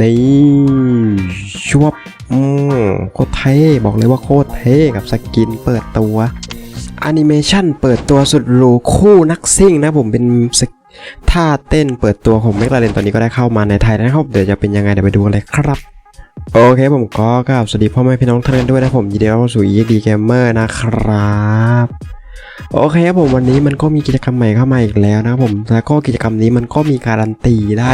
นี่ชวบอืมโคตรเท่บอกเลยว่าโคตรเท่กับสกินเปิดตัวแอนิเมชันเปิดตัวสุดหรูคู่นักซิ่งนะผมเป็นท่าเต้นเปิดตัวของเมกลาเรนตอนนี้ก็ได้เข้ามาในไทยนะครับเดี๋ยวจะเป็นยังไงเดี๋ยวไปดูกันเลยครับโอเคผมก็กราบสวัสดีพ่อแม่พี่น้องทุกท่านด้วยนะผมยินดีต้อนรับเข้าสู่ ED Gamer นะครับโอเคครับผมวันนี้มันก็มีกิจกรรมใหม่เข้ามาอีกแล้วนะครับผมแล้วก็กิจกรรมนี้มันก็มีการันตีได้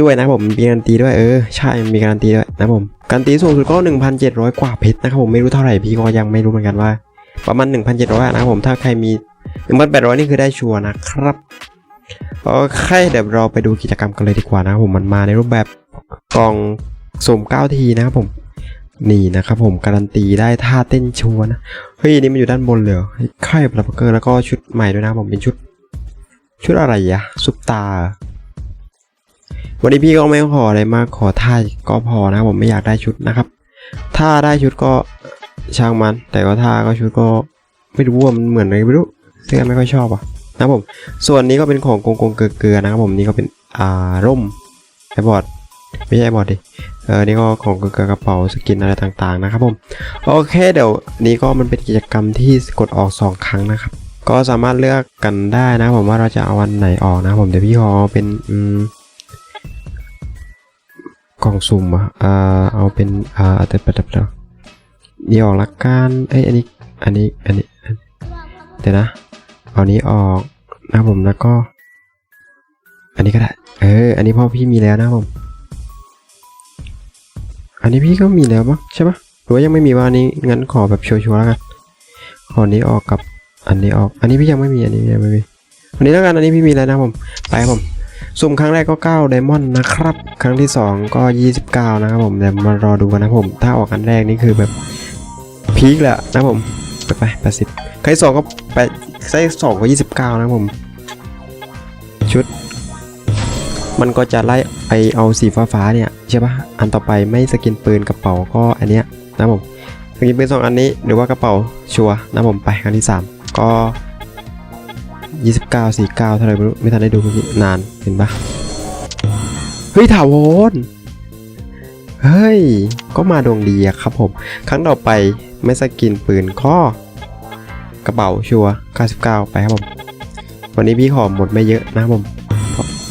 ด้วยนะผมมีการันตีด้วยเออใช่มีการันตีด้วยนะผมการันตีสูงสุดก็ 1,700 กว่าเพชรนะครับผมไม่รู้เท่าไหร่พี่ก็ยังไม่รู้เหมือนกันว่า ประมาณ 1,700นะครับผมถ้าใครมี1,800นี่คือได้ชัวร์นะครับโอเคเดี๋ยวเราไปดูกิจกรรมกันเลยดีกว่านะครับผมมันมาในรูปแบบกล่องสุ่ม9ทีนะครับผมนี่นะครับผมการันตีได้ท่าเต้นชัวร์นะเฮ้ยนี่มันอยู่ด้านบนเลยเหรอค่ายบลับเกอร์แล้วก็ชุดใหม่ด้วยนะผมเป็นชุด ชุดอะไรอะซุปตา วันนี้พี่ก็ไม่ขออะไรมากขอท่าก็พอนะผมไม่อยากได้ชุดนะครับ ถ้าได้ชุดก็ช่างมัน แต่ก็ท่าก็ชุดก็ไม่รู้ว่ามันเหมือนอะไรไม่รู้ซึ่งไม่ค่อยชอบอะนะผม ส่วนนี้ก็เป็นของกงกงเกลือๆนะครับผมนี่ก็เป็นอ่าร่มไอบอร์ดไม่ใช่ไอบอร์ดดิ เออ นี่ก็ของเกลือกระเป๋าสกินอะไรต่างๆนะครับผม โอเคเดี๋ยวนี้ก็มันเป็นกิจกรรมที่กดออก 2 ครั้งนะครับ ก็สามารถเลือกกันได้นะผมว่าเราจะเอาวันไหนออกนะผมเดี๋ยวพี่ขอเป็นอืม กล่องสุ่มอะอ่าเอาเป็นอ่าแต่ประดับเดียวนี่ออกละกันเอ้ยอันนี้อันนี้อันนี้เดี๋ยวนะเอานี้ออกนะผมแล้วก็ อันนี้ก็ได้เอออันนี้พ่อพี่มีแล้วนะผมอันนี้พี่ก็มีแล้วมั้งใช่ปะหรือว่ายังไม่มีว่าอันนี้งั้นขอแบบชัวร์ๆแล้วกันขออันนี้ออกกับอันนี้ออก อันนี้พี่ยังไม่มีอันนี้ยังไม่มีอันนี้แล้วกันอันนี้พี่มีแล้วนะผมไปครับผม สุ่มครั้งแรกก็ 9 ไดมอนด์นะครับ ครั้งที่ 2 ก็ 29 นะครับผมเดี๋ยวมารอดูกันนะผม ถ้าออกอันแรกนี่คือแบบพีคแหละนะผมไปไปแปดสิบใครสองก็แปดใครสองก็ยี่สิบเก้านะผม ชุด มันก็จะไล่ไปเอาสีฟ้าๆเนี่ยใช่ปะอันต่อไปไม่สกินปืนกระเป๋าก็อันเนี้ยนะผมสกินปืนสองอันนี้หรือว่ากระเป๋าชัวนะผมไปครั้งที่ 3 ก็ ยี่สิบเก้าสี่เก้าเท่าไหรไม่รู้ไม่ทันได้ดูนานเห็นปะเฮ้ยถาวรเฮ้ย ก็มาดวงดีอะครับผม ครั้งต่อไปไม่สกินปืนข้อกระเป๋าชัวร์99 ไปครับผม วันนี้พี่ขอหมดไม่เยอะนะผม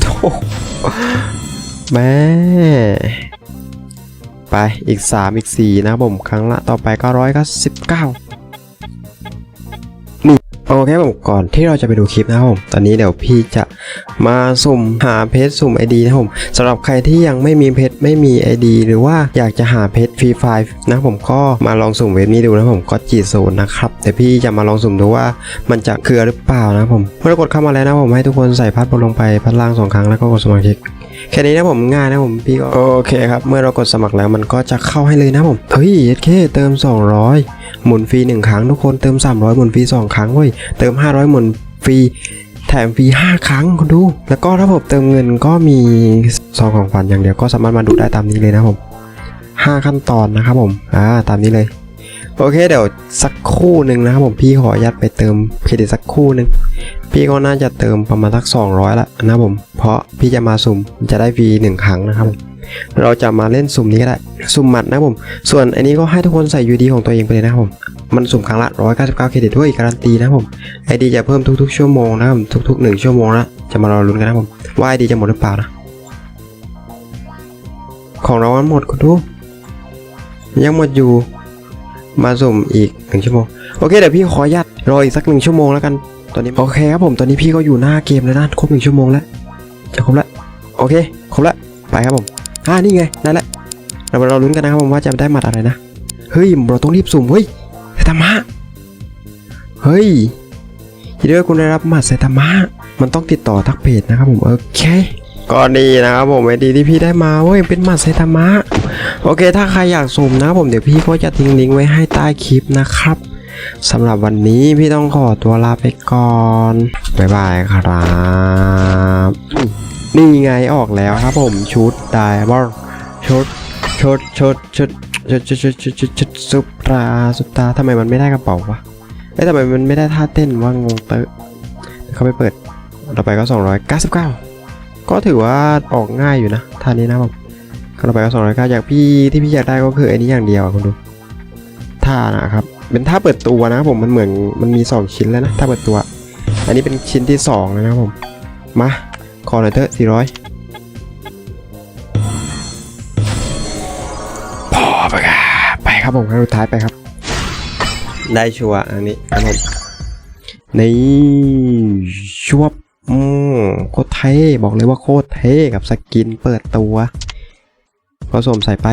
โธ่แม่ไปอีก 3 อีก 4 นะผม ครั้งละต่อไปก็199 โอเคผมก่อนที่เราจะไปดูคลิปนะครับผมตอนนี้เดี๋ยวพี่จะมาสุ่มหาเพจสุ่ม ID นะครับผมสำหรับใครที่ยังไม่มีเพจไม่มี ID หรือว่าอยากจะหาเพจฟรีไฟล์นะผมก็มาลองสุ่มเว็บนี้ดูนะครับผมก็จีศูนย์นะครับเดี๋ยวพี่จะมาลองสุ่มดูว่ามันจะเครือหรือเปล่านะครับผมเมื่อกดเข้ามาแล้วนะผมให้ทุกคนใส่พัดบนลงไปพัดล่างสองครั้งแล้วก็กดสมัครคลิก แค่นี้นะผมง่ายนะผมพี่ก็โอเคครับเมื่อเรากดสมัครแล้วมันก็จะเข้าให้เลยนะผมเฮ้ยเคเติม 200 หมุนฟรี1ครั้งทุกคนเติม 300 หมุนฟรี2ครั้งเว้ยเติม 500 หมุนฟรีแถมฟรี5ครั้งคุณดู แล้วก็ถ้าผมเติมเงินก็มีซองของขวัญอย่างเดียวก็สามารถมาดูได้ตามนี้เลยนะผม5ขั้นตอนนะครับผมอ่าตามนี้เลย โอเคเดี๋ยวสักคู่หนึ่งนะครับผมพี่ขออนุญาตไปเติมเครดิตสักคู่หนึ่งพี่ก็น่าจะเติมประมาณสัก 200ละนะครับผม เพราะพี่จะมาสุ่มจะได้ฟรีหนึ่งครั้งนะครับผมเราจะมาเล่นสุ่มนี้ก็ได้ สุ่มหมัดนะผม ส่วนอันนี้ก็ให้ทุกคนใส่ยูดีของตัวเองไปเลยนะผม มันสุ่มครั้งละ 199 เครดิตด้วยการันตีนะผมไอดีจะเพิ่มทุกๆ ชั่วโมงนะครับผมทุกๆ 1 ชั่วโมงละจะมารอลุ้นกันนะผม ว่าไอดีจะหมดหรือเปล่านะ ของเรามันหมดคุณดูยังหมดอยู่ มาสุ่มอีกหนึ่งชั่วโมงโอเคเดี๋ยวพี่ขออนุญาตรออีกสักหนึ่งชั่วโมงแล้วกันตอนนี้โอเคครับผมตอนนี้พี่ก็อยู่หน้าเกมแล้วนะครบหนึ่งชั่วโมงแล้วจะครบแล้วโอเคครบแล้วไปครับผมอ่านี่ไงได้แหล้วเรามาเราลุ้นกันนะครับผมว่าจะได้หมัดอะไรนะเฮ้ยเราต้องรีบสุ่มเฮ้ยไซตามะเฮ้ยยินดีด้วยคุณได้รับหมัดไซตามะมันต้องติดต่อทักเพจนะครับผมโอเคก็ดีนะครับผมไอดีที่พี่ได้มาเว้ยเป็นหมัดไซตามะ โอเค ถ้าใครอยากสุ่มนะผมเดี๋ยวพี่ก็จะทิ้งลิงก์ไว้ให้ใต้คลิปนะครับสำหรับวันนี้พี่ต้องขอตัวลาไปก่อน บ๊ายบายครับ นี่ไงออกแล้วครับผมชุดไดบอลชุดชุดชุดชุดชุดชุดชุดชุดชุดชุดซุปตาซุปตาทำไมมันไม่ได้กระเป๋าวะเอ้ทำไมมันไม่ได้ท่าเต้นว่างงเตอะเขาไปเปิด ต่อไปก็ 299 ก็ถือว่าออกง่ายอยู่นะท่านี้นะผม ก็ต่อไปก็สองร้อยเก้าอยากพี่ที่พี่อยากได้ก็คือไอ้นี้อย่างเดียวคุณดูท่านะครับเป็นท่าเปิดตัวนะครับผมมันเหมือนมันมีสองชิ้นแล้วนะท่าเปิดตัว อันนี้เป็นชิ้นที่สองแล้วนะครับผมมาขอหน่อยเถอะสี่ร้อยพอไปครับไปครับผมครั้งสุดท้ายไปครับ ได้ชัวร์อันนี้ครับผมนี่ชัวอืมโคตรเท่บอกเลยว่าโคตรเท่กับสกินเปิดตัว ผสมใส่ไป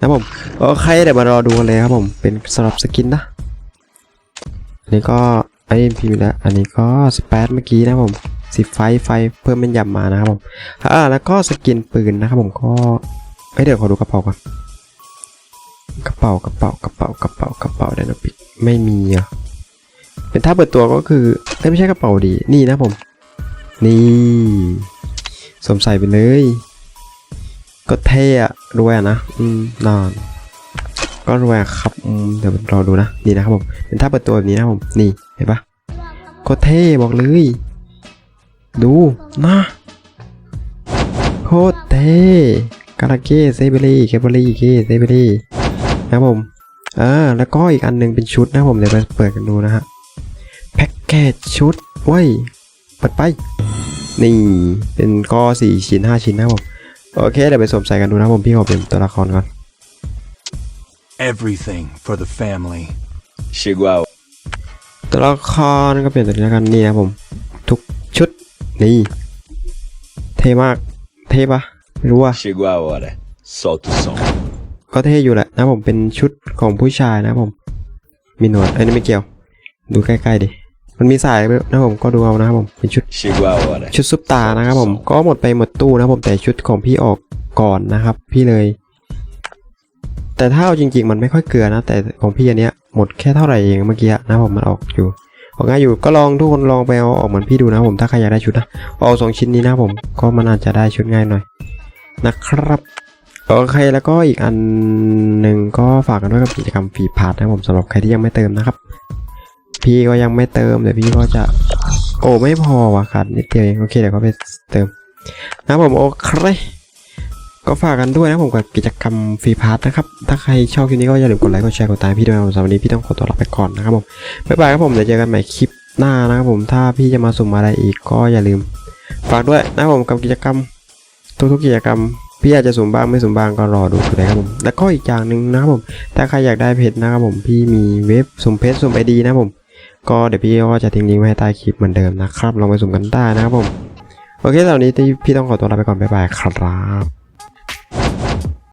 นะผมโอเคเดี๋ยวมารอดูกันเลยครับผมเป็นสำหรับสกินนะอันนี้ก็ไอ้พิมพ์แล้ว อันนี้ก็สเปซเมื่อกี้นะผมสีไฟไฟเพิ่มเป็นยำมานะครับผมอ่าแล้วก็สกินปืนนะครับผมก็เอ้ยเดี๋ยวขอดูกระเป๋าก่อนกระเป๋ากระเป๋ากระเป๋ากระเป๋ากระเป๋าไดโนปิกไม่มีอะเป็นท่าเปิดตัวก็คือไม่ใช่กระเป๋าดีนี่นะผม นี่สวมใส่ไปเลย ก็เท่อะรวยนะ อืมนอน ก็รวยครับอืมเดี๋ยวรอดูนะ นี่นะครับผม เป็นท่าเปิดตัวแบบนี้นะครับผม นี่ เห็นปะก็เท่บอกเลย ดูนะโคตรเท่กาลาเก้เซเบรีเคเบรีเก้เซเบรีนะครับผมอ่าแล้วก็อีกอันหนึงเป็นชุดนะครับผมเดี๋ยวไปเปิดกันดูนะฮะแพ็กเกจชุดเว้ยเปิดไป นี่ เป็นก็สี่ชิ้นห้าชิ้นนะครับผม โอเค เดี๋ยวไปสวมใส่กันดูนะครับผมพี่ขอเปลี่ยนตัวละครก่อน Everything for the family. Chihuahua. ตัวละครก็เปลี่ยนตัวนี้แล้วกันนี่นะครับผม ทุกชุดนี่เท่มากเท่ปะไม่รู้ว่า Chegou a hora. Solta o som. ก็เท่อยู่แหละนะครับผมเป็นชุดของผู้ชายนะครับผม มีหนวดอันนี้ไม่เกี่ยว ดูใกล้ๆดิ มันมีสายด้วยนะครับผมก็ดูเอานะครับผมเป็นชุด Chegou a hora. ชุดซุปตานะครับผมก็หมดไปหมดตู้นะครับผมแต่ชุดของพี่ออกก่อนนะครับ พี่เลย แต่ถ้าเอาจริง ๆ มันไม่ค่อยเกลือนะ แต่ของพี่อันเนี้ยหมดแค่เท่าไหร่เองเมื่อกี้นะครับผมมันออกอยู่ออกง่ายอยู่ก็ลองทุกคนลองไปเอาออกเหมือนพี่ดูนะครับผมถ้าใครอยากได้ชุดนะเอาสองชิ้นนี้นะครับผมก็มันอาจจะได้ชุดง่ายหน่อยนะครับโอเคแล้วก็อีกอันหนึ่งก็ฝากกันด้วยกับกิจกรรมฟรีพาร์ทนะครับผมสำหรับใครที่ยังไม่เติมนะครับ พี่ก็ยังไม่เติมเดี๋ยวพี่ก็จะ โอ้ไม่พอว่ะขาดนิดเดียวเองโอเคเดี๋ยวก็ไปเติมนะผมโอเคก็ฝากกันด้วยนะผมกับกิจกรรมฟรีพาร์ทนะครับ ถ้าใครชอบคลิปนี้ก็อย่าลืมกดไลค์กดแชร์กดติดตามพี่ด้วยนะครับสำหรับวันนี้พี่ต้องขอตัวลาไปก่อนนะครับผมบ๊ายบายครับผมเดี๋ยวเจอกันใหม่คลิปหน้านะครับผมถ้าพี่จะมาสุ่มอะไรอีกก็อย่าลืม ฝากด้วยนะผมกับกิจกรรม ทุกๆกิจกรรมพี่อาจจะสุ่มบ้างไม่สุ่มบ้างก็รอดูเลยครับผมแล้วก็อีกอย่างหนึ่งนะครับผมถ้าใครอยากได้เพจนะครับผมพี่มีเว็บสุ่มเพจสุ่มไอดีนะครับผม ก็เดี๋ยวพี่ก็จะทิ้งลิงก์ไว้ให้ใต้คลิปเหมือนเดิมนะครับลองไปสุ่มกันได้นะครับผม โอเคตอนนี้ที่พี่ต้องขอตัวลาไปก่อนบ๊ายบายครับ